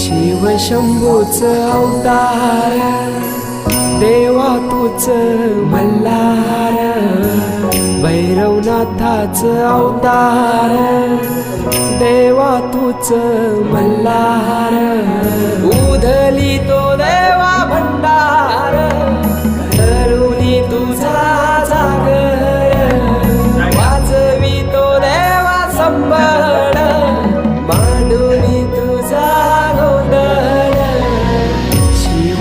शिव शंभूच अवतार देवा तूच मल्हार भैरवनाथाच अवतार देवा तूच मल्हार. उधली तो देवा भंडार तरुणी तुझा जागर वाजवी तो देवा संभार